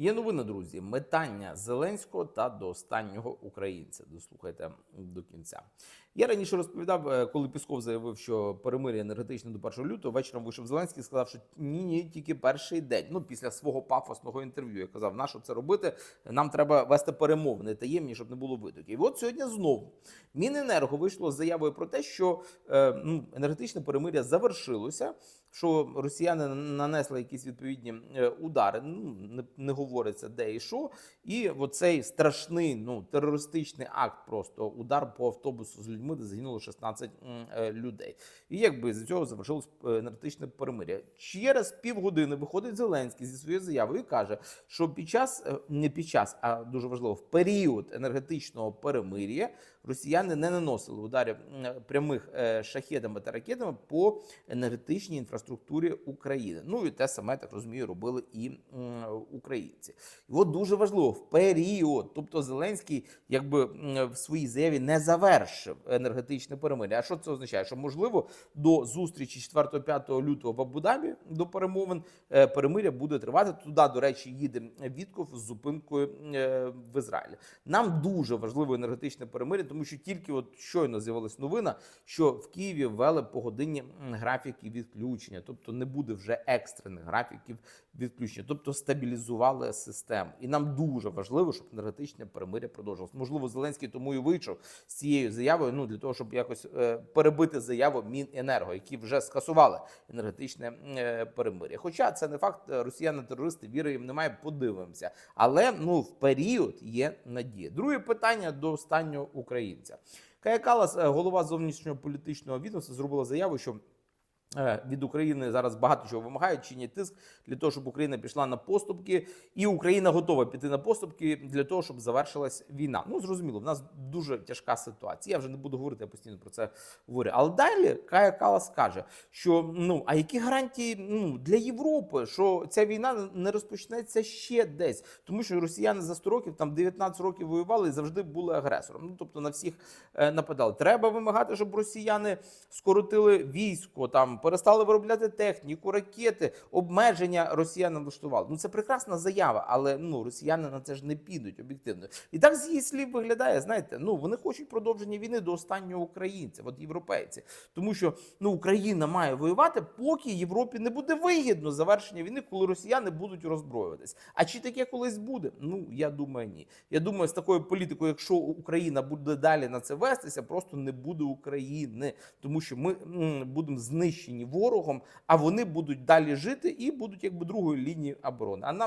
Є новина, друзі. Метання Зеленського та до останнього українця. Дослухайте до кінця. Я раніше розповідав, е, коли Пісков заявив, що перемир'я енергетичне до 1 лютого. Вечором вийшов Зеленський і сказав, що ні, ні, тільки перший день. Ну після свого пафосного інтерв'ю. Я казав, на що це робити? Нам треба вести перемовини таємні, щоб не було витоків. І от сьогодні знову Міненерго вийшло з заявою про те, що е, ну, енергетичне перемир'я завершилося. Що росіяни нанесли якісь відповідні е, удари, ну не, не говориться де і що. І оцей страшний ну терористичний акт, просто удар по автобусу з людьми, де загинуло 16 м, е, людей. І якби з цього завершилось е, енергетичне перемир'я. Через півгодини виходить Зеленський зі своєю заявою і каже, що під час е, не під час, а дуже важливо, в період енергетичного перемир'я росіяни не наносили ударів прямих е, шахедами та ракетами по енергетичній інфраструктурі України. Ну і те саме так розумію, робили і українці. І от дуже важливо в період, тобто Зеленський, якби в своїй заяві не завершив енергетичне перемир'я. А що це означає? Що можливо до зустрічі 4-5 лютого в Абу-Дабі до перемовин е, перемир'я буде тривати. Туди, до речі, їде Вітков з зупинкою е, в Ізраїлі. Нам дуже важливо енергетичне перемир'я, тому що тільки от щойно з'явилась новина, що в Києві ввели погодинні графіки відключення, тобто не буде вже екстрених графіків відключення, тобто стабілізували систему. І нам дуже важливо, щоб енергетичне перемир'я продовжилось. Можливо, Зеленський тому і вийшов з цією заявою. Ну для того, щоб якось е, перебити заяву Міненерго, які вже скасували енергетичне е, перемир'я. Хоча це не факт, е, росіяни-терористи, віри їм немає, подивимося. Але ну в період є надія. Друге питання до останнього українця. Кая Калас, е, голова зовнішнього політичного відомства, зробила заяву, що від України зараз багато чого вимагають, чинять тиск для того, щоб Україна пішла на поступки, і Україна готова піти на поступки для того, щоб завершилась війна. Ну зрозуміло, в нас дуже тяжка ситуація. Я вже не буду говорити, я постійно про це говорю. Але далі Кая Калас каже, що ну а які гарантії ну для Європи, що ця війна не розпочнеться ще десь, тому що росіяни за 100 років там 19 років воювали і завжди були агресором. Ну тобто на всіх е, нападали. Треба вимагати, щоб росіяни скоротили військо там перестали виробляти техніку, ракети, обмеження росіяни влаштували. Ну це прекрасна заява, але ну росіяни на це ж не підуть об'єктивно. І так з її слів виглядає. Знаєте, ну вони хочуть продовження війни до останнього українця, от європейці, тому що ну Україна має воювати, поки Європі не буде вигідно завершення війни, коли росіяни будуть роззброюватись. А чи таке колись буде? Ну я думаю, ні. Я думаю, з такою політикою, якщо Україна буде далі на це вестися, просто не буде України, тому що ми м, будемо знищені ворогом, а вони будуть далі жити і будуть якби другою лінією оборони. А нам